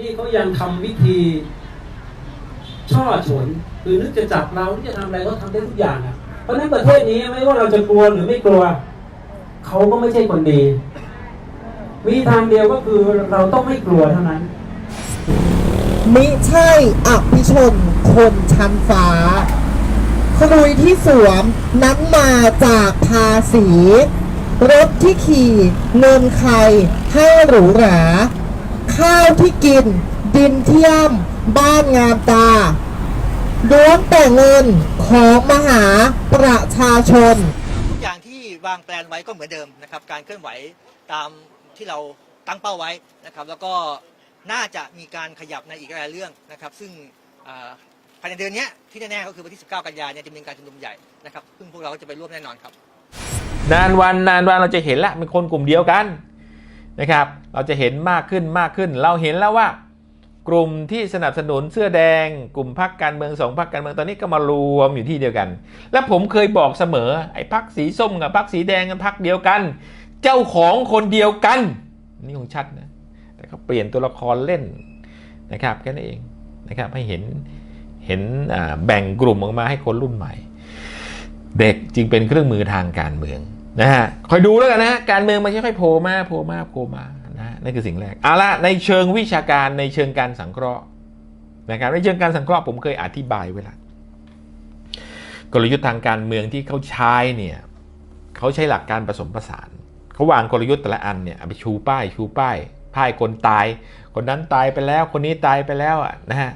นี่เขายังทำวิธีช่อฉนคือนึกจะจับเรานึกจะทำอะไรเขาทำได้ทุกอย่างอะเพราะฉะนั้นประเทศนี้ไม่ว่าเราจะกลัวหรือไม่กลัวเขาก็ไม่ใช่คนดีมีทางเดียวก็คือเราต้องไม่กลัวเท่านั้น มิใช่อภิชนคนชั้นฟ้าครุยที่สวมนั้นมาจากภาษี รถที่ขี่เงินใครให้หรูหรา ข้าวที่กิน ดินเที่ยม บ้านงามตาล้วนแต่เงินของมหาประชาชน ทุกอย่างที่วางแปลนไว้ก็เหมือนเดิมนะครับ การเคลื่อนไหวตามที่เราตั้งเป้าไว้นะครับ แล้วก็น่าจะมีการขยับในอีกหลายเรื่องนะครับ ซึ่งอ่าภายในเดือนเนี้ยที่แน่ๆก็คือวันที่ 19 กันยายนเนี่ยจะมีการชุมนุมใหญ่นะครับ ซึ่งพวกเราก็จะไปร่วมแน่นอนครับ นานวันนานวันเราจะเห็นละเป็นคนกลุ่มเดียวกัน นะครับ เราจะเห็นมากขึ้นมากขึ้น เราเห็นแล้วว่า กลุ่มที่สนับสนุนเสื้อแดง กลุ่มพรรคการเมืองสองพรรคการเมืองตอนนี้ก็มารวมอยู่ที่เดียวกัน และผมเคยบอกเสมอไอ้พรรคสีส้มกับพรรคสีแดงกันพรรคเดียวกัน เจ้าของคนเดียวกัน นี่คงชัดนะแต่เขาเปลี่ยนตัวละครเล่นนะครับแค่นั้นเองนะครับให้เห็นเห็นแบ่งกลุ่มออกมาให้คนรุ่นใหม่ เด็กจึงเป็นเครื่องมือทางการเมือง นะฮะคอยดูแล้วกันนะฮะการเมืองมันค่อยๆโผล่มาโผล่มาโผล่มานะฮะนั่นคือสิ่งแรกเอาละในเชิงวิชาการในเชิงการสังเคราะห์นะครับในเชิงการสังเคราะห์ผมเคยอธิบายไว้ล้วกลยุทธ์ทางการเมืองที่เขาใช้เนี่ยเขาใช้หลักการผสมผสานเขาวางกลยุทธ์แต่ละอันเนี่ยไปชูป้ายชูป้ายป้ายคนตาย คนนั้นตายไปแล้ว คนนี้ตายไปแล้วอะนะฮะ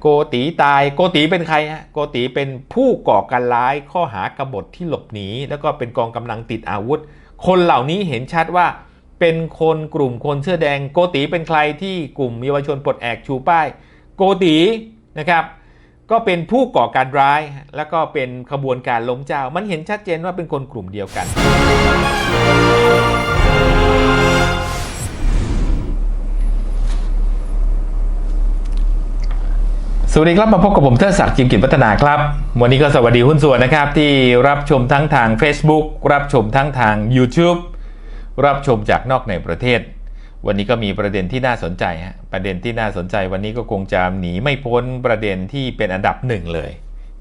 โกตีตายโกตีเป็นใครฮะโกตีเป็นผู้ก่อการร้ายข้อหากบฏที่หลบหนี แล้วก็เป็นกองกำลังติดอาวุธ คนเหล่านี้เห็นชัดว่าเป็นคนกลุ่มคนเสื้อแดงโกตีเป็นใครที่กลุ่มเยาวชนปลดแอกชูป้าย โกตีนะครับก็เป็นผู้ก่อการร้าย แล้วก็เป็นขบวนการล้มเจ้า มันเห็นชัดเจนว่าเป็นคนกลุ่มเดียวกัน สวัสดีครับมาพบกับผมเทิดศักดิ์จิมกิจพัฒนาครับ วันนี้ก็สวัสดีหุ้นส่วนนะครับ ที่รับชมทั้งทาง Facebook รับชมทั้งทาง YouTube รับชมจากนอกในประเทศ วันนี้ก็มีประเด็นที่น่าสนใจฮะประเด็นที่น่าสนใจวันนี้ก็คงจะหนีไม่พ้นประเด็นที่เป็นอันดับหนึ่งเลย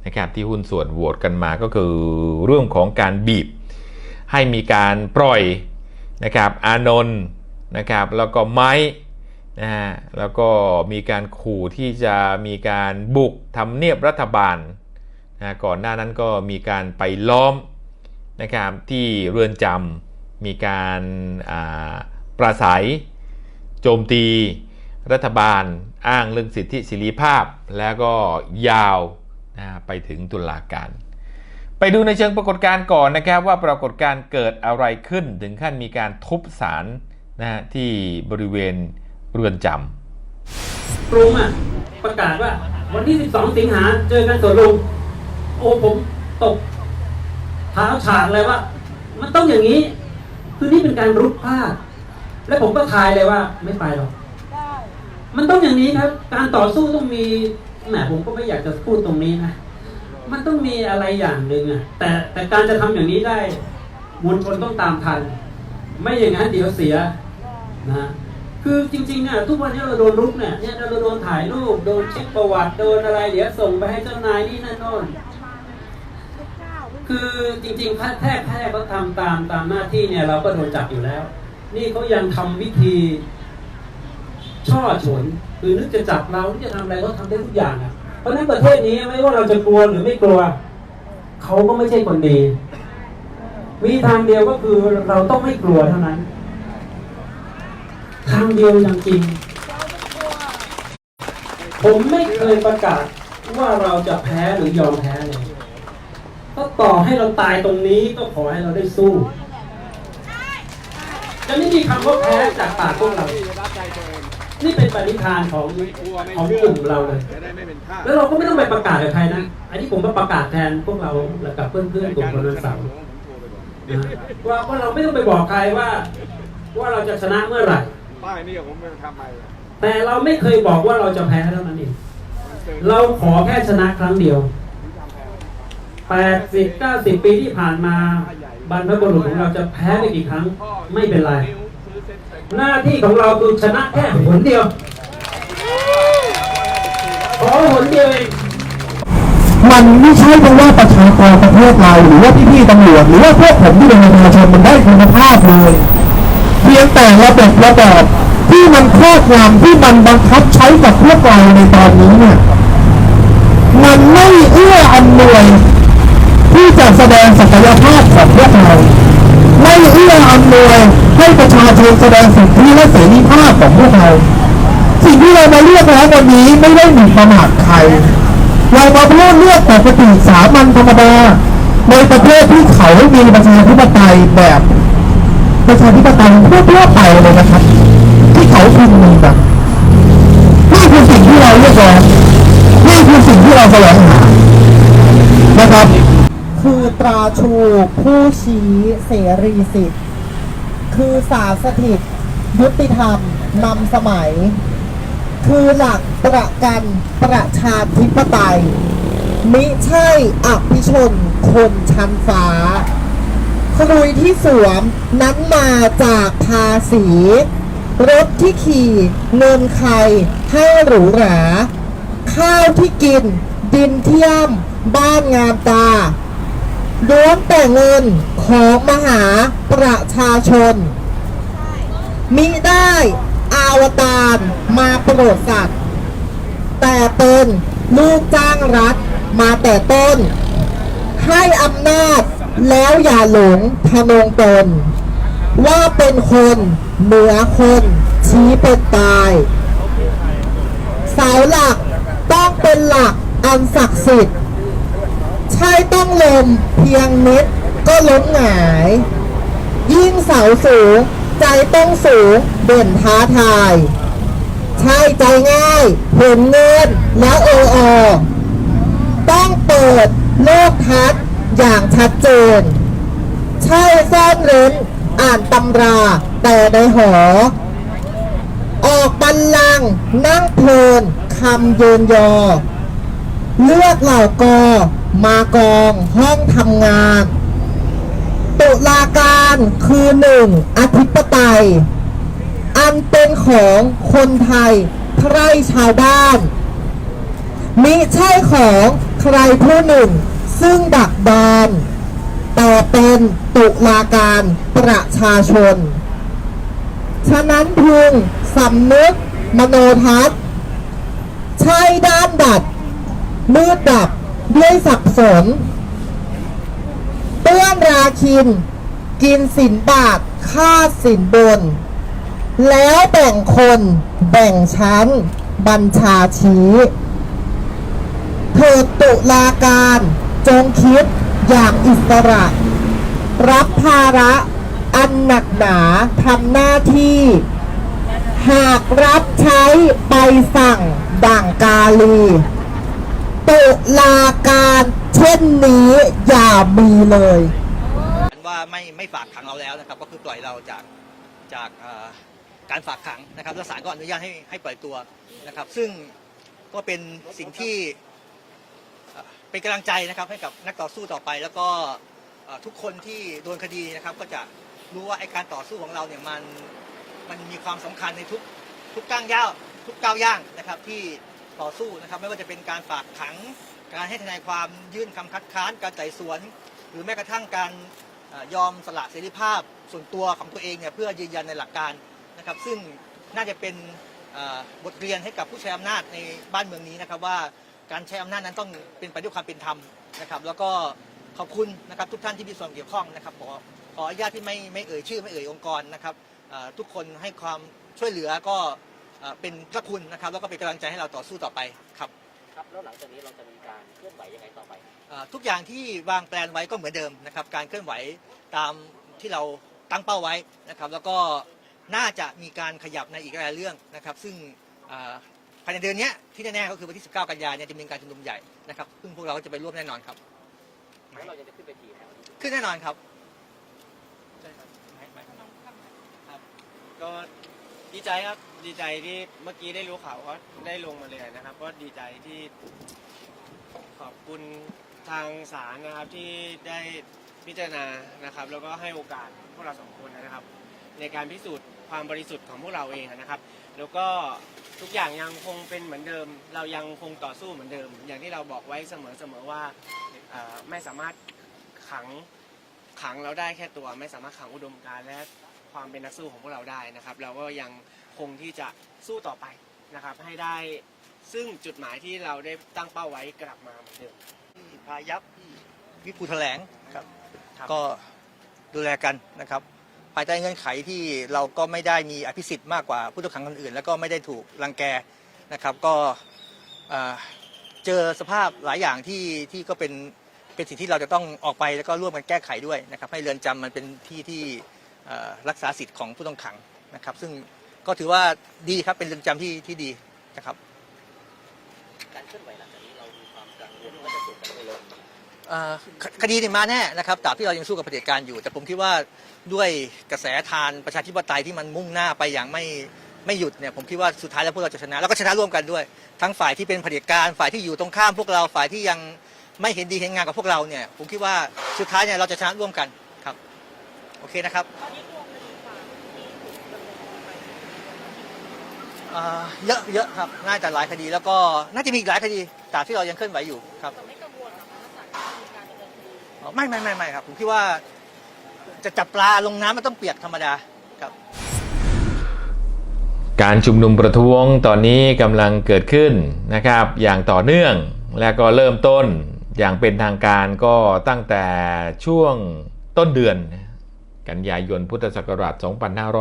นะครับที่หุ้นส่วนโหวตกันมาก็คือเรื่องของการบีบ ให้มีการปล่อยนะครับอานนท์นะครับแล้วก็ไม้ นะฮะแล้วก็มีการขู่ที่จะมีการบุกทำเนียบรัฐบาลนะก่อนหน้านั้นก็มีการไปล้อมนะครับที่เรือนจำมีการาประสัย โจมตีรัฐบาลอ้างเรื่องสิทธิเสิริภาพ แล้วก็ยาวนะไปถึงตุลาการ ไปดูในเชิงปรากฏการณ์ก่อนนะครับว่าปรากฏการณ์เกิดอะไรขึ้นถึงขั้นมีการทุบสารนะที่บริเวณ เรือนจำกรุงอะประกาศว่า วันที่ 12 สิงหาเจอกันสวนลุมโอ้ผมตกเท้าฉาดเลยว่า มันต้องอย่างนี้ คือนี่เป็นการรุกพลาด และผมก็ทายเลยว่า ไม่ไปหรอกมันต้องอย่างนี้ครับ การต่อสู้ต้องมีแหมผมก็ไม่อยากจะพูดตรงนี้นะมันต้องมีอะไรอย่างหนึ่งอะ แต่แต่การจะทำอย่างนี้ได้มวลชนต้องตามทัน ไม่อย่างนั้นเดี๋ยวเสียนะ คือจริงๆเนี่ยทุกวันนี้เราโดนรุกเนี่ยเนี่ยเราโดนถ่ายรูปโดนเช็คประวัติโดนอะไรเดี๋ยวส่งไปให้เจ้านายนี่นั่นโน่นคือจริงๆแค่แค่แค่เขาทำตามตามหน้าที่เนี่ยเราก็โดนจับอยู่แล้ว นี่เขายังทำวิธีช่อฉนคือนึกจะจับเรานึกจะทำอะไรเขาทำได้ทุกอย่างอะเพราะฉะนั้นประเทศนี้ไม่ว่าเราจะกลัวหรือไม่กลัวเขาก็ไม่ใช่คนดีมีทางเดียวก็คือเราต้องไม่กลัวเท่านั้น ทางเดียวจริงๆผมไม่เคยประกาศว่าเราจะแพ้หรือยอมแพ้เลยก็ต่อให้เราตายตรงนี้ก็ขอให้เราได้สู้ จะไม่มีคำว่าแพ้จากปากพวกเรา นี่เป็นปณิธานของของกลุ่มเราเลย แล้วเราก็ไม่ต้องไปประกาศกับใครนะ อันนี้ผมมาประกาศแทนพวกเราและกับเพื่อนๆกลุ่มคนวันเสาร์นะว่าว่าเราไม่ต้องไปบอกใครว่า ว่าเราจะชนะเมื่อไหร่ ป้ายนี่ผมทำไปแต่เราไม่เคยบอกว่าเราจะแพ้เท่านั้นเองเราขอแค่ชนะครั้งเดียว80 90ปีที่ผ่านมาบรรพบุรุษของเราจะแพ้ไปกี่ครั้งไม่เป็นไร หน้าที่ของเราคือชนะแค่หนเดียวอหนเดียวเองมันไม่ใช่เพราะว่าประชากรประเทศเราหรือว่าพี่ๆตำรวจหรือว่าพวกผมที่เป็นประชาชนมันได้คุณภาพเลย เพียงแต่ระบบระบอบที่มันครอบงำที่มันบังคับใช้กับพวกเราในตอนนี้เนี่ยมันไม่เอื้ออำนวย ที่จะแสดงศักยภาพของพวกเราไม่เอื้ออำนวยให้ประชาชนแสดงสิทธิและเสรีภาพของพวกเรา สิ่งที่เรามาเรียกร้องวันนี้ไม่ได้หมิ่นประมาทใครเรามาพูดเรื่องปกติสามัญธรรมดาในประเทศที่เขามีประชาธิปไตยแบบ ประชาธิปไตยทั่วๆไปเลยนะครับ ที่เขาพึงมีแบบนี่คือสิ่งที่เราเรียกร้องนี่คือสิ่งที่เราแสวงหานะครับ คือตราชูผู้ชี้เสรีสิทธิ์ คือสาสถิต ยุติธรรมนำสมัย คือหลักประกันประชาธิปไตยมิใช่อภิชนคนชั้นฟ้า ครุยที่สวมนั้นมาจากภาษีรถที่ขี่เงินใครให้หรูหรา ข้าวที่กิน ดินเที่ยม บ้านงามตาล้วนแต่เงินของมหาประชาชน มิได้อาวตารมาโปรดสัตว์ แต่เป็นลูกจ้างรัฐมาแต่ต้น ให้อำนาจ แล้วอย่าหลงทะนงตน ว่าเป็นคนเหนือคนชี้เป็นตายเสาหลักต้องเป็นหลักอันศักดิ์สิทธิ์ใช่ต้องลมเพียงนิดก็ล้มหงาย ยิ่งเสาสูง ใจต้องสูงเด่นท้าทาย ใช่ใจง่ายเห็นเงินแล้วเออออต้องเปิดโลกทัศน์ อย่างชัดเจน ใช่ซ่อนเร้น อ่านตำรา แต่ในหอ ออกบันลัง นั่งเพลินคำเยินยอ เลือกเหล่ากอ มากองห้องทำงาน ตุลาการคือหนึ่งอธิปไตย อันเป็นของคนไทยใครชาวบ้านมิใช่ของใครผู้หนึ่ง ซึ่งดักดานแต่เป็นตุลาการประชาชน ฉะนั้นพึงสำนึกมโนทัศน์ใช่ด้านดัดมืดดับด้วยสับสนเปื้อนราคิน กินสินบาทค่าสินบน แล้วแบ่งคนแบ่งชั้น บัญชาชี้เถิดตุลาการ จงคิดอย่างอิสระ รับภาระอันหนักหนาทำหน้าที่ หากรับใช้ใบสั่งด่างกาลีตุลาการเช่นนี้อย่ามีเลยว่าไม่ไม่ฝากขังเราแล้วนะครับ ก็คือปล่อยเราจากจากการฝากขังนะครับแล้วศาลก็อนุญาตให้ให้ปล่อยตัวนะครับ ซึ่งก็เป็นสิ่งที่ เป็นกำลังใจนะครับให้กับนักต่อสู้ต่อไป แล้วก็เอ่อทุกคนที่โดนคดีนะครับ ก็จะรู้ว่าไอการต่อสู้ของเราเนี่ยมันมันมีความสำคัญในทุกทุกก้างย่าวทุกก้าวย่างนะครับ ที่ต่อสู้นะครับ ไม่ว่าจะเป็นการฝากขัง การให้ทนายความยื่นคำคัดค้านการไต่สวน หรือแม้กระทั่งการเอ่อยอมสละเสรีภาพส่วนตัวของตัวเองเนี่ยเพื่อยืนยันในหลักการนะครับ ซึ่งน่าจะเป็นเอ่อบทเรียนให้กับผู้ใช้อำนาจในบ้านเมืองนี้นะครับว่า การใช้อำนาจนั้นต้องเป็นไปด้วยความเป็นธรรมนะครับ แล้วก็ขอบคุณนะครับทุกท่านที่มีส่วนเกี่ยวข้องนะครับขอขออนุญาตที่ไม่ไม่เอ่ยชื่อไม่เอ่ยองค์กรนะครับเอ่อทุกคนให้ความช่วยเหลือก็เอ่อเป็นพระคุณนะครับ แล้วก็เป็นกำลังใจให้เราต่อสู้ต่อไปครับครับแล้วหลังจากนี้เราจะมีการเคลื่อนไหวยังไงต่อไปเอ่อทุกอย่างที่วางแปลนไว้ก็เหมือนเดิมนะครับ การเคลื่อนไหวตามที่เราตั้งเป้าไว้นะครับ แล้วก็น่าจะมีการขยับในอีกหลายเรื่องนะครับ ซึ่งเอ่อ ภายในเดือนเนี้ยที่แน่ๆก็คือวันที่ 19 กันยายนเนี่ยจะมีการชุมนุมใหญ่นะครับซึ่งพวกเราก็จะไปร่วมแน่นอนครับแล้วเราจะขึ้นไปทีไหนขึ้นแน่นอนครับก็ดีใจครับดีใจที่เมื่อกี้ได้รู้ข่าวว่าได้ลงมาเลยนะครับ ก็ดีใจที่ขอบคุณทางศาลนะครับที่ได้พิจารณานะครับ แล้วก็ให้โอกาสพวกเราสองคนนะครับ ในการพิสูจน์ความบริสุทธิ์ของพวกเราเองนะครับ แล้วก็ทุกอย่างยังคงเป็นเหมือนเดิม เรายังคงต่อสู้เหมือนเดิม อย่างที่เราบอกไว้เสมอๆว่าเอ่อไม่สามารถขังขังเราได้แค่ตัว ไม่สามารถขังอุดมการณ์และความเป็นนักสู้ของพวกเราได้นะครับ เราก็ยังคงที่จะสู้ต่อไปนะครับ ให้ได้ซึ่งจุดหมายที่เราได้ตั้งเป้าไว้กลับมาเหมือนเดิมที่พายัพที่วิปูแถลงครับครับ ก็ดูแลกันนะครับ ภายใต้เงื่อนไขที่เราก็ไม่ได้มีอภิสิทธิ์มากกว่าผู้ต้องขังคนอื่น แล้วก็ไม่ได้ถูกรังแกนะครับ ก็เจอสภาพหลายอย่างที่ที่ก็เป็นเป็นสิ่งที่เราจะต้องออกไปแล้วก็ร่วมกันแก้ไขด้วยนะครับ ให้เรือนจำมันเป็นที่ที่รักษาสิทธิ์ของผู้ต้องขังนะครับ ซึ่งก็ถือว่าดีครับเป็นเรือนจำที่ที่ดีนะครับ การเคลื่อนไหวหลังจากนี้เรามีความกังวลว่าจะถูกกันไปลง เอ่อคคดีนี่มาแน่นะครับตราบที่เรายังสู้กับเผด็จการอยู่ แต่ผมคิดว่าด้วยกระแสทานประชาธิปไตยที่มันมุ่งหน้าไปอย่างไม่ไม่หยุดเนี่ยผมคิดว่าสุดท้ายแล้วพวกเราจะชนะ แล้วก็ชนะร่วมกันด้วย ทั้งฝ่ายที่เป็นเผด็จการฝ่ายที่อยู่ตรงข้ามพวกเราฝ่ายที่ยังไม่เห็นดีเห็นงามกับพวกเราเนี่ยผมคิดว่าสุดท้ายเนี่ยเราจะชนะร่วมกันครับโอเคนะครับเอ่อเยอะเยอะครับน่าจะหลายคดีแล้วก็น่าจะมีอีกหลายคดีตราบที่เรายังเคลื่อนไหวอยู่ครับอ๋อไม่ ไม่ไม่ไม่ครับ ผมคิดว่า จะจับปลาลงน้ำมันต้องเปียกธรรมดาครับ การชุมนุมประท้วงตอนนี้กำลังเกิดขึ้นนะครับ อย่างต่อเนื่องและก็เริ่มต้นอย่างเป็นทางการก็ตั้งแต่ช่วงต้นเดือน กันยายนพุทธศักราช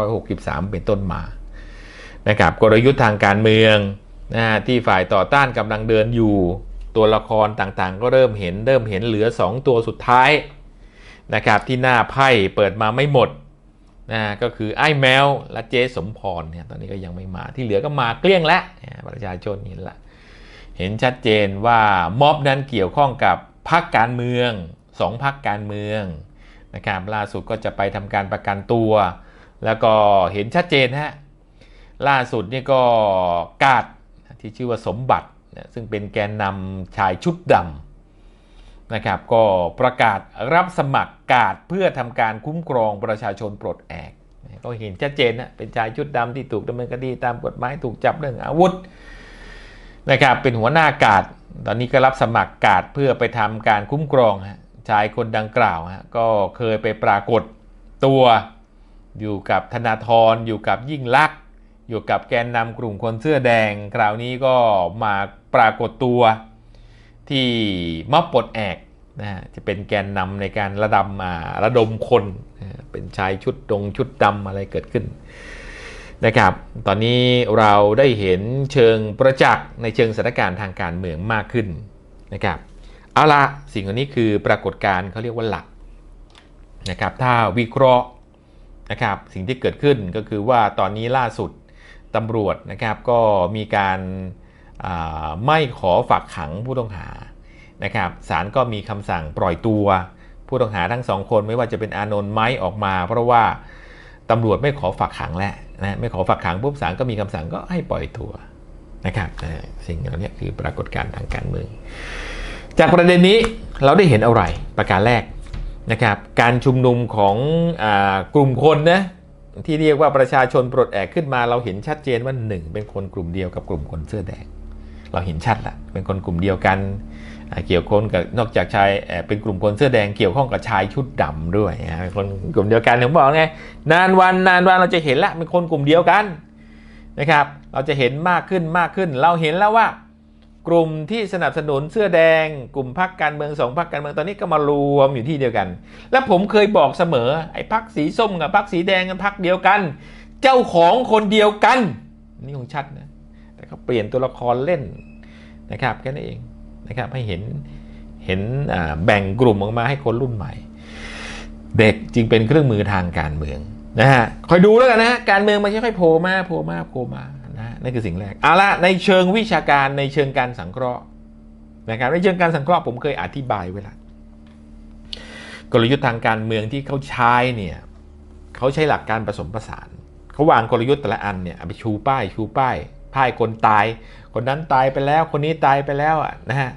2563 เป็นต้นมานะครับกลยุทธ์ทางการเมืองนะที่ฝ่ายต่อต้านกำลังเดินอยู่ ตัวละครต่างๆ ก็เริ่มเห็นเริ่มเห็นเหลือ 2 ตัวสุดท้ายนะครับที่หน้าไพ่เปิดมาไม่หมดนะก็คือไอ้แมวและเจสมพรเนี่ยตอนนี้ก็ยังไม่มาที่เหลือก็มาเกลี้ยงแล้วประชาชนเห็นละเห็นชัดเจนว่าม็อบนั้นเกี่ยวข้องกับพรรคการเมืองสองพรรคการเมืองนะครับล่าสุดก็จะไปทำการประกันตัว แล้วก็เห็นชัดเจนฮะล่าสุดนี่ก็กาดที่ชื่อว่าสมบัติ ซึ่งเป็นแกนนำชายชุดดำนะครับ ก็ประกาศรับสมัครกาดเพื่อทำการคุ้มครองประชาชนปลดแอกก็เห็นชัดเจนนะเป็นชายชุดดำที่ถูกดำเนินคดีตามกฎหมายถูกจับเรื่องอาวุธนะครับเป็นหัวหน้ากาดตอนนี้ก็รับสมัครกาดเพื่อไปทำการคุ้มครองฮะชายคนดังกล่าวฮะก็เคยไปปรากฏตัวอยู่กับธนาธรอยู่กับยิ่งลักษณ์อยู่กับแกนนำกลุ่มคนเสื้อแดง คราวนี้ก็มา ปรากฏตัวที่ม็อบปลดแอกนะจะเป็นแกนนำในการระดมระดมคนนะเป็นชายชุดดงชุดดำอะไรเกิดขึ้นนะครับ ตอนนี้เราได้เห็นเชิงประจักษ์ในเชิงสถานการณ์ทางการเมืองมากขึ้นนะครับเอาละสิ่งเหล่านี้คือปรากฏการณ์เขาเรียกว่าหลักนะครับ ถ้าวิเคราะห์นะครับสิ่งที่เกิดขึ้นก็คือว่าตอนนี้ล่าสุดตำรวจนะครับก็มีการ ไม่ขอฝากขังผู้ต้องหานะครับศาลก็มีคำสั่งปล่อยตัว ผู้ต้องหาทั้งสองคนไม่ว่าจะเป็นอานนท์ไม้ออกมา เพราะว่าตำรวจไม่ขอฝากขังแล้วนะไม่ขอฝากขังปุ๊บศาลก็มีคำสั่งก็ให้ปล่อยตัวนะครับสิ่งเหล่านี้คือปรากฏการณ์ทางการเมือง จากประเด็นนี้เราได้เห็นอะไรประการแรกนะครับการชุมนุมของอกลุ่มคนนะที่เรียกว่าประชาชนปลดแอกขึ้นมาเราเห็นชัดเจนว่าหนึ่งเป็นคนกลุ่มเดียวกับกลุ่มคนเสื้อแดง เราเห็นชัดละเป็นคนกลุ่มเดียวกัน เกี่ยวข้องกับนอกจากชายเป็นกลุ่มคนเสื้อแดงเกี่ยวข้องกับชายชุดดำด้วยนะเป็นคนกลุ่มเดียวกันผมบอกไงนานวันนานวันเราจะเห็นละเป็นคนกลุ่มเดียวกันนะครับ เราจะเห็นมากขึ้นมากขึ้น เราเห็นแล้วว่ากลุ่มที่สนับสนุนเสื้อแดง กลุ่มพรรคการเมืองสองพรรคการเมืองตอนนี้ก็มารวมอยู่ที่เดียวกัน และผมเคยบอกเสมอไอ้พรรคสีส้มกับพรรคสีแดงกันพรรคเดียวกัน เจ้าของคนเดียวกัน นี่คงชัดนะ เปลี่ยนตัวละครเล่นนะครับแค่นั้นเองนะครับให้เห็นเห็นแบ่งกลุ่มออกมาให้คนรุ่นใหม่ เด็กจึงเป็นเครื่องมือทางการเมืองนะฮะคอยดูแล้วกันนะฮะการเมืองมันค่อยๆโผล่มาโผล่มาโผล่มานะฮะนั่นคือสิ่งแรกเอาละในเชิงวิชาการในเชิงการสังเคราะห์นะครับในเชิงการสังเคราะห์ผมเคยอธิบายไว้ล้วกลยุทธ์ทางการเมืองที่เขาใช้เนี่ยเขาใช้หลักการผสมผสานเขาวางกลยุทธ์แต่ละอันเนี่ยไปชูป้ายชูป้าย ป้ายคนตาย คนนั้นตายไปแล้ว คนนี้ตายไปแล้วอะนะฮะ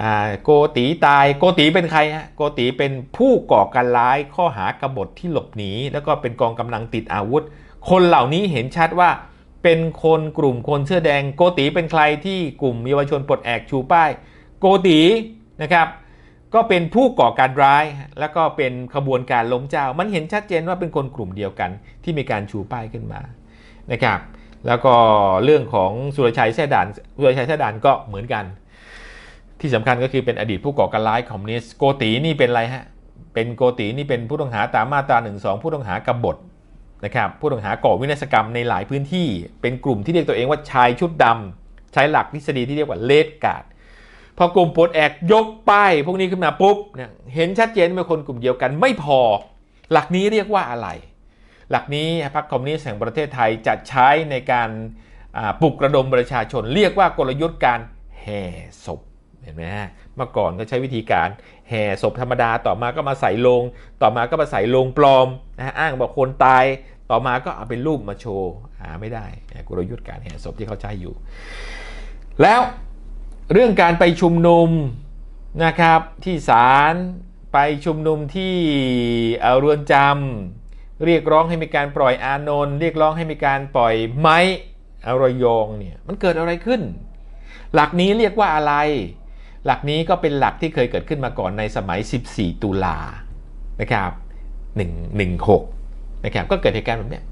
อ่าโกตีตายโกตีเป็นใครฮะโกตีเป็นผู้ก่อการร้ายข้อหากบฏที่หลบหนี แล้วก็เป็นกองกำลังติดอาวุธ คนเหล่านี้เห็นชัดว่าเป็นคนกลุ่มคนเสื้อแดง โกติเป็นใครที่กลุ่มเยาวชนปลดแอกชูป้าย โกตินะครับก็เป็นผู้ก่อการร้าย แล้วก็เป็นขบวนการล้มเจ้า มันเห็นชัดเจนว่าเป็นคนกลุ่มเดียวกันที่มีการชูป้ายขึ้นมานะครับ แล้วก็เรื่องของสุรชัยแท่ด่านสุรชัยแท่ด่านก็เหมือนกัน ที่สำคัญก็คือเป็นอดีตผู้ก่อการร้ายคอมมิวนิสต์โกตินี่เป็นอะไรฮะเป็นโกตินี่เป็นผู้ต้องหาตามมาตรา1นึผู้ต้องหากบฏนะครับผู้ต้องหาก่อวินาศกรรมในหลายพื้นที่ เป็นกลุ่มที่เรียกตัวเองว่าชายชุดดำใช้หลักทฤษฎีที่เรียกว่าเลดการ์ดพอกลุ่มปลดแอกยกป้ายพวกนี้ขึ้นมาปุ๊บเนี่ยเห็นชัดเจนเป็นคนกลุ่มเดียวกันไม่พอ หลักนี้เรียกว่าอะไร หลักนี้พรรคคอมมิวนิสต์แห่งประเทศไทยจะใช้ในการปลุกระดมประชาชน เรียกว่ากลยุทธ์การแห่ศพเห็นไหมฮะเมื่อก่อนก็ใช้วิธีการแห่ศพธรรมดาต่อมาก็มาใส่ลง ต่อมาก็มาใส่ลงปลอมนะอ้างบอกคนตายต่อมาก็เอาเป็นรูปมาโชว์หาไม่ได้กลยุทธ์การแห่ศพที่เขาใช้อยู่ แล้วเรื่องการไปชุมนุมนะครับที่ศาลไปชุมนุมที่เอ่อเรือนจำ เรียกร้องให้มีการปล่อยอานนท์เรียกร้องให้มีการปล่อยไม้อรยองเนี่ยมันเกิดอะไรขึ้น หลักนี้เรียกว่าอะไร หลักนี้ก็เป็นหลักที่เคยเกิดขึ้นมาก่อนในสมัย 14 ตุลานะครับ116นะครับก็เกิดเหตุการณ์แบบนี้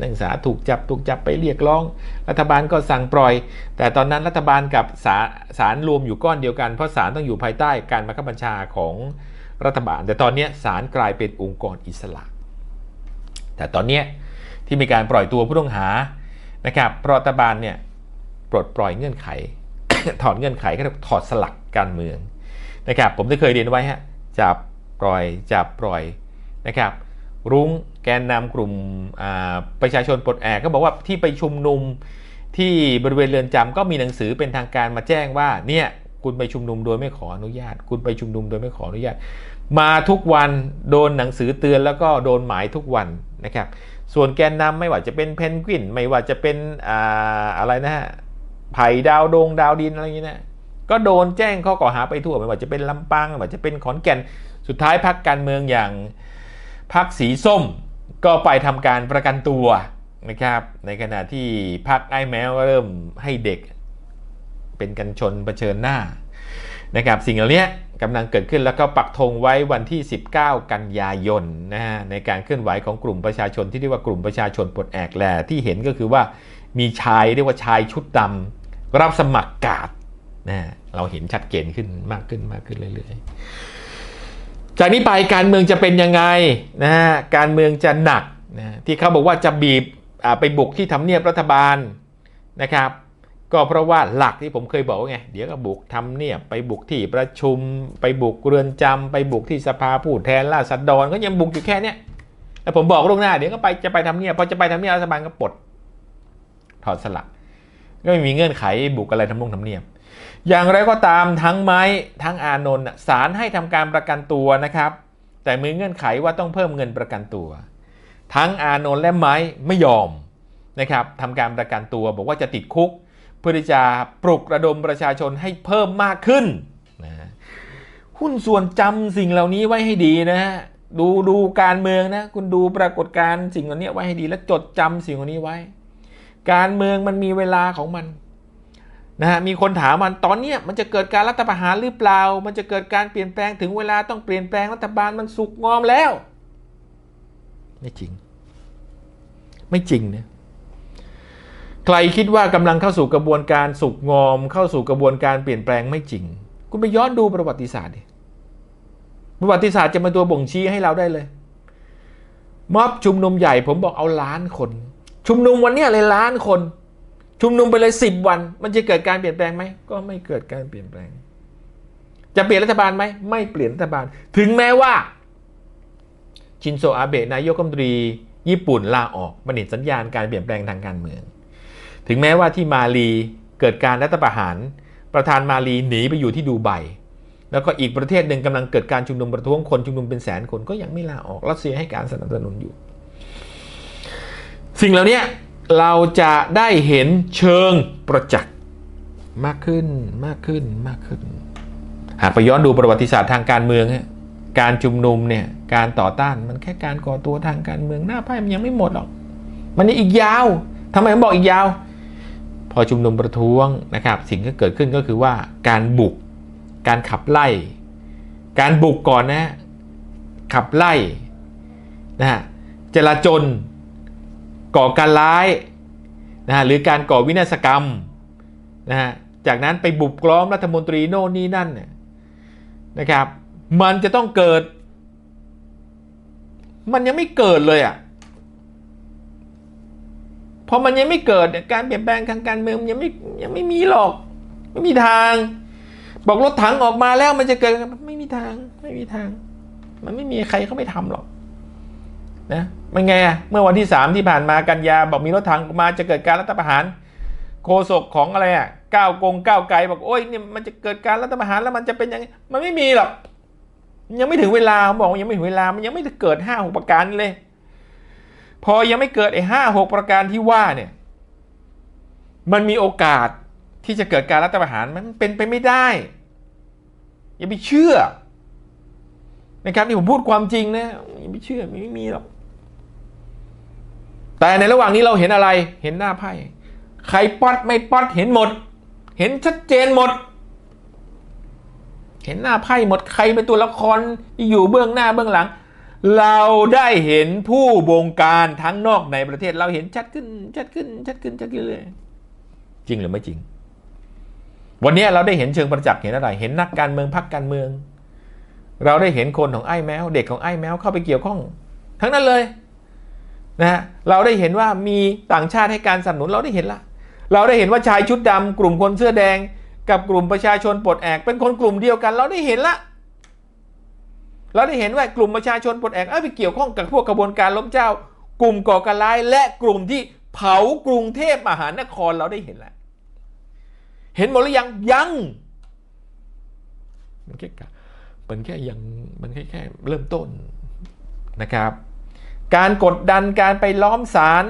นักศึกษาถูกจับถูกจับไปเรียกร้อง รัฐบาลก็สั่งปล่อย แต่ตอนนั้นรัฐบาลกับศาศาลรวมอยู่ก้อนเดียวกัน เพราะศาลต้องอยู่ภายใต้การบังคับบัญชาของรัฐบาล แต่ตอนนี้ยศาลกลายเป็นองค์กรอิสระ แต่ตอนเนี้ยที่มีการปล่อยตัวผู้ต้องหานะครับเพราะรัฐบาลเนี่ยปลดปล่อยเงื่อนไข ถอนเงื่อนไขก็ถอดสลักการเมืองนะครับผมได้เคยเรียนไว้ฮะจับปล่อยจับปล่อยนะครับรุ้งแกนนำกลุ่มประชาชนปลดแอกก็บอกว่าที่ไปชุมนุมที่บริเวณเรือนจำก็มีหนังสือเป็นทางการมาแจ้งว่าเนี่ยคุณไปชุมนุมโดยไม่ขออนุญาต คุณไปชุมนุมโดยไม่ขออนุญาตมาทุกวันโดนหนังสือเตือนแล้วก็โดนหมายทุกวันนะครับ ส่วนแกนนำไม่ว่าจะเป็นเพนกวิน ไม่ว่าจะเป็นอ่าอะไรนะฮะไผ่ดาวดงดาวดินอะไรอย่างนี้นะก็โดนแจ้งข้อกล่าวหาไปทั่วไม่ว่าจะเป็นลำปางไม่ว่าจะเป็นขอนแก่นสุดท้ายพักการเมืองอย่างพักสีส้มก็ไปทำการประกันตัวนะครับ ในขณะที่พักไอ้แมวก็เริ่มให้เด็กเป็นกันชนเผชิญหน้านะครับสิ่งเหล่านี้ กำลังเกิดขึ้นแล้วก็ปักธงไว้วันที่ 19 กันยายนนะฮะในการเคลื่อนไหวของกลุ่มประชาชนที่เรียกว่ากลุ่มประชาชนปลดแอกแหละที่เห็นก็คือว่ามีชายเรียกว่าชายชุดดำรับสมัครกาดนะฮะเราเห็นชัดเจนขึ้นมากขึ้นมากขึ้นเรื่อยๆ จากนี้ไปการเมืองจะเป็นยังไงนะฮะการเมืองจะหนักนะที่เขาบอกว่าจะบีบอ่าไปบุกที่ทำเนียบรัฐบาลนะครับ ก็เพราะว่าหลักที่ผมเคยบอกไง เดี๋ยวก็บุกทำเนียบไปบุกที่ประชุม ไปบุกเรือนจำไปบุกที่สภาผู้แทนราษฎรก็ยังบุกอยู่แค่เนี้ยแล้วผมบอกล่วงหน้าเดี๋ยวก็ไปจะไปทำเนียบพอจะไปทำเนียบรัฐบาลก็ปลดถอดสลักก็ไม่มีเงื่อนไขบุกอะไรทำนงทำเนียบ อย่างไรก็ตามทั้งไม้ทั้งอานนท์น่ะศาลให้ทำการประกันตัวนะครับ แต่มีเงื่อนไขว่าต้องเพิ่มเงินประกันตัว ทั้งอานนท์และไม้ไม่ยอมนะครับทำการประกันตัวบอกว่าจะติดคุก เพื่อที่จะปลุกระดมประชาชนให้เพิ่มมากขึ้นนะหุ้นส่วนจำสิ่งเหล่านี้ไว้ให้ดีนะฮะดูดูการเมืองนะคุณดูปรากฏการสิ่งเหล่านี้ไว้ให้ดีและจดจำสิ่งเหล่านี้ไว้ การเมืองมันมีเวลาของมันนะฮะมีคนถามมันตอนเนี้ยมันจะเกิดการรัฐประหารหรือเปล่า มันจะเกิดการเปลี่ยนแปลงถึงเวลาต้องเปลี่ยนแปลงรัฐบาลมันสุกงอมแล้ว ไม่จริง ไม่จริงนะ ใครคิดว่ากำลังเข้าสู่กระบวนการสุกงอม เข้าสู่กระบวนการเปลี่ยนแปลงไม่จริง คุณไปย้อนดูประวัติศาสตร์ดิประวัติศาสตร์จะเป็นตัวบ่งชี้ให้เราได้เลย ม็อบชุมนุมใหญ่ผมบอกเอาล้านคน ชุมนุมวันนี้เลยล้านคน ชุมนุมไปเลยสิบวัน มันจะเกิดการเปลี่ยนแปลงไหมก็ไม่เกิดการเปลี่ยนแปลง จะเปลี่ยนรัฐบาลไหมไม่เปลี่ยนรัฐบาล ถึงแม้ว่าชินโซอาเบะนายกรัฐมนตรี ญี่ปุ่นลาออกมันเห็นสัญญาณการเปลี่ยนแปลงทางการเมือง ถึงแม้ว่าที่มาลีเกิดการรัฐประหาร ประธานมาลีหนีไปอยู่ที่ดูไบแล้วก็อีกประเทศหนึ่งกำลังเกิดการชุมนุมประท้วงคนชุมนุมเป็นแสนคนก็ยังไม่ลาออกรัสเซียให้การสนับสนุนอยู่ สิ่งเหล่านี้เราจะได้เห็นเชิงประจักษ์มากขึ้นมากขึ้นมากขึ้น หากไปย้อนดูประวัติศาสตร์ทางการเมืองการชุมนุมเนี่ยการต่อต้านมันแค่การก่อตัวทางการเมืองหน้าไพ่มันยังไม่หมดหรอก มันยังอีกยาวทำไมผมบอกอีกยาว พอชุมนุมประท้วงนะครับ สิ่งที่เกิดขึ้นก็คือว่าการบุก การขับไล่ การบุกก่อนนะขับไล่นะฮะจลาจลก่อการร้ายนะฮะหรือการก่อวินาศกรรมนะฮะจากนั้นไปบุกล้อมรัฐมนตรีโน่นนี่นั่นเนี่ยนะครับ มันจะต้องเกิด มันยังไม่เกิดเลยอะ่ะ พอมันยังไม่เกิดการเปลี่ยนแปลงทางการเมืองยังไม่ยังไม่มีหรอก ไม่มีทาง บอกรถถังออกมาแล้วมันจะเกิดไม่มีทางไม่มีทาง มันไม่มีใครเขาไม่ทำหรอกนะมันไงอะเมื่อวันที่สามที่ผ่านมากันยาบอกมีรถถังออกมาจะเกิดการรัฐประหารโฆษกของอะไรอะก้าวกงก้าวไกลบอกโอ้ยเนี่ยมันจะเกิดการรัฐประหารแล้วมันจะเป็นยังไงมันไม่มีหรอกยังไม่ถึงเวลาเขาบอกยังไม่ถึงเวลามันยังไม่เกิดห้าหกประการเลย พอยังไม่เกิดไอ้ห้าหกประการที่ว่าเนี่ย มันมีโอกาสที่จะเกิดการรัฐประหารมันเป็นไปไม่ได้ อย่าไปเชื่อนะครับที่ผมพูดความจริงนะอย่าไปเชื่อไม่มีหรอกแต่ในระหว่างนี้เราเห็นอะไรเห็นหน้าไพ่ใครป๊อดไม่ป๊อดเห็นหมด เห็นชัดเจนหมด เห็นหน้าไพ่หมดใครเป็นตัวละครที่อยู่เบื้องหน้าเบื้องหลัง เราได้เห็นผู้บงการทั้งนอกในประเทศ เราเห็นชัดขึ้น ชัดขึ้น ชัดขึ้น ชัดขึ้นเลย จริงหรือไม่จริง วันนี้เราได้เห็นเชิงประจักษ์เห็นอะไร เห็นนักการเมืองพักการเมือง เราได้เห็นคนของไอ้แมว เด็กของไอ้แมวเข้าไปเกี่ยวข้อง ทั้งนั้นเลยนะเราได้เห็นว่ามีต่างชาติให้การสนับสนุนเราได้เห็นละ เราได้เห็นว่าชายชุดดำกลุ่มคนเสื้อแดง กับกลุ่มประชาชนปลดแอกเป็นคนกลุ่มเดียวกัน เราได้เห็นละ เราได้เห็นว่ากลุ่มประชาชนปลดแอกไปเกี่ยวข้องกับพวกกระบวนการล้มเจ้า กลุ่มก่อการร้ายและกลุ่มที่เผากรุงเทพมหานครเราได้เห็นแล้วเห็นหมดหรือยังยังมันแค่มันแค่ยังมันแค่แค่เริ่มต้นนะครับ การกดดันการไปล้อมศาล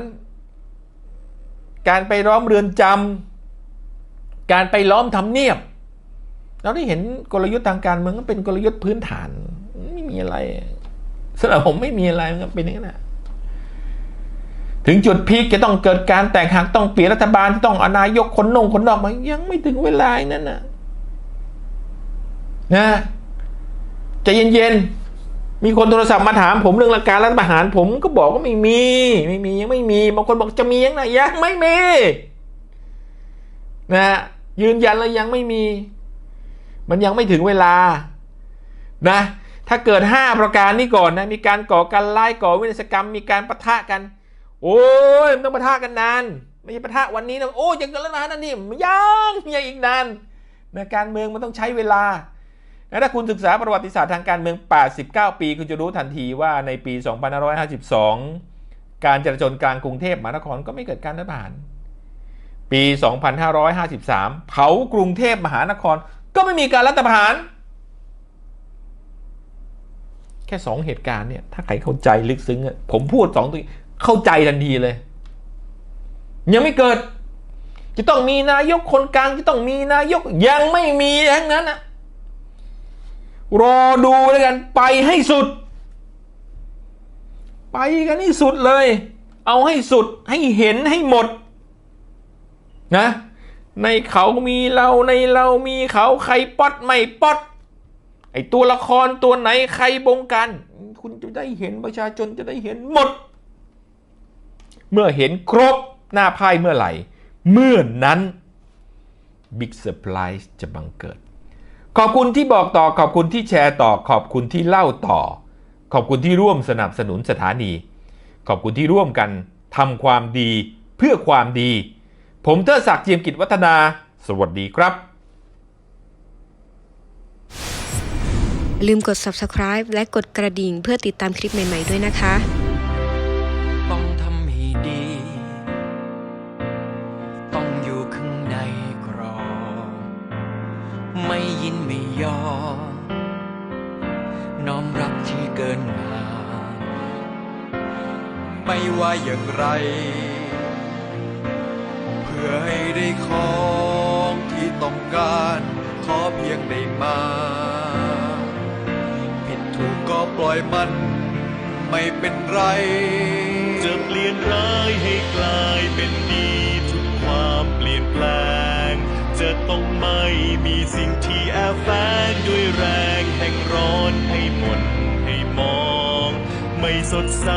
การไปล้อมเรือนจำการไปล้อมทำเนียบ เราได้เห็นกลยุทธ์ทางการเมืองเป็นกลยุทธ์พื้นฐาน ม่มีอะไรสำหรับผมไม่มีอะไรมันก็เป็นอย่างนั้นนะถึงจุดพีคจะต้องเกิดการแตกหักต้องเปลี่ยนรัฐบาลต้องอนายกคนนงคนนอกมายังไม่ถึงเวลานั้นนะนะใจเย็นๆมีคนโทรศัพท์มาถามผมเรื่องหลักการรัฐประหาร ผมก็บอกว่าไม่มี ไม่มียังไม่มีบางคนบอกจะมียังไงยังไม่มีนะยืนยันเลยยังไม่มี มันยังไม่ถึงเวลา นะ ถ้าเกิด 5 ประการนี้ก่อนนะมีการก่อการไล่ก่อวินาศกรรม มีการปะทะกัน โอ้ยมันต้องปะทะกันนาน ไม่ใช่ปะทะวันนี้นะโอ้ยยังกันแล้วนะนั่นนี่ยังยังอีกนานนะการเมืองมันต้องใช้เวลานะถ้าคุณศึกษาประวัติศาสตร์ทางการเมือง 89 ปี คุณจะรู้ทันทีว่าในปี 2552 การจราจรกลางกรุงเทพมหานครก็ไม่เกิดการรัฐประหาร ปี 2553 เผากรุงเทพมหานคร ก็ไม่มีการรัฐประหาร ค่สองเหตุการณ์เนี่ยถ้าใครเข้าใจลึกซึ้งอะผมพูดสองตัวเข้าใจทันทีเลย ยังไม่เกิด จะต้องมีนายกคนกลางจะต้องมีนายกยังไม่มีทั้งนั้นอะรอดูแล้วกันไปให้สุด ไปกันให้สุดเลย เอาให้สุดให้เห็นให้หมด นะ ในเขามีเราในเรามีเขาใครป๊อดไม่ป๊อด ไอตัวละครตัวไหนใครบงการ คุณจะได้เห็นประชาชนจะได้เห็นหมด เมื่อเห็นครบหน้าไพ่เมื่อไหร่ เมื่อนั้นบิ๊กเซอร์ไพรส์จะบังเกิด ขอบคุณที่บอกต่อขอบคุณที่แชร์ต่อ ขอบคุณที่เล่าต่อ ขอบคุณที่ร่วมสนับสนุนสถานี ขอบคุณที่ร่วมกันทำความดีเพื่อความดี ผมเทอศักดิ์เจียมกิจวัฒนา สวัสดีครับ อย่า ลืมกด subscribe และกดกระดิ่งเพื่อติดตามคลิปใหม่ ๆ ด้วยนะคะ ต้องทำให้ดี ต้องอยู่ข้างในกรอบ ไม่ยินไม่ยอมน้อมรับที่เกินงามไม่ว่าอย่างไร เพื่อให้ได้ของที่ต้องการ ขอเพียงได้มา ก็ปล่อยมันไม่เป็นไร จะเปลี่ยนร้ายให้กลายเป็นดีทุกความเปลี่ยนแปลง จะต้องไม่มีสิ่งที่แอบแฝงด้วยแรงแห่งร้อนให้หมดให้มอง ไม่สดใส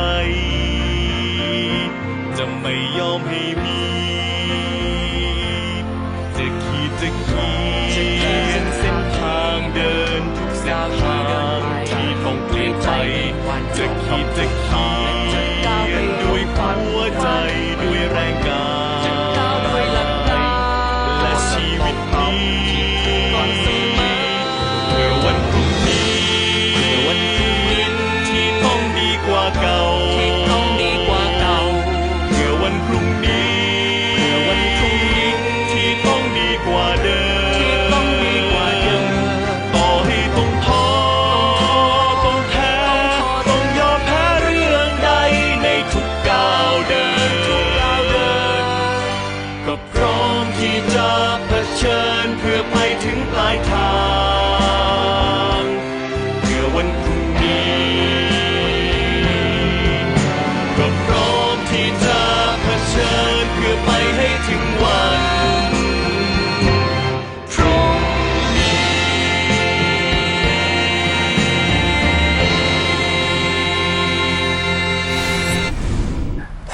จะขี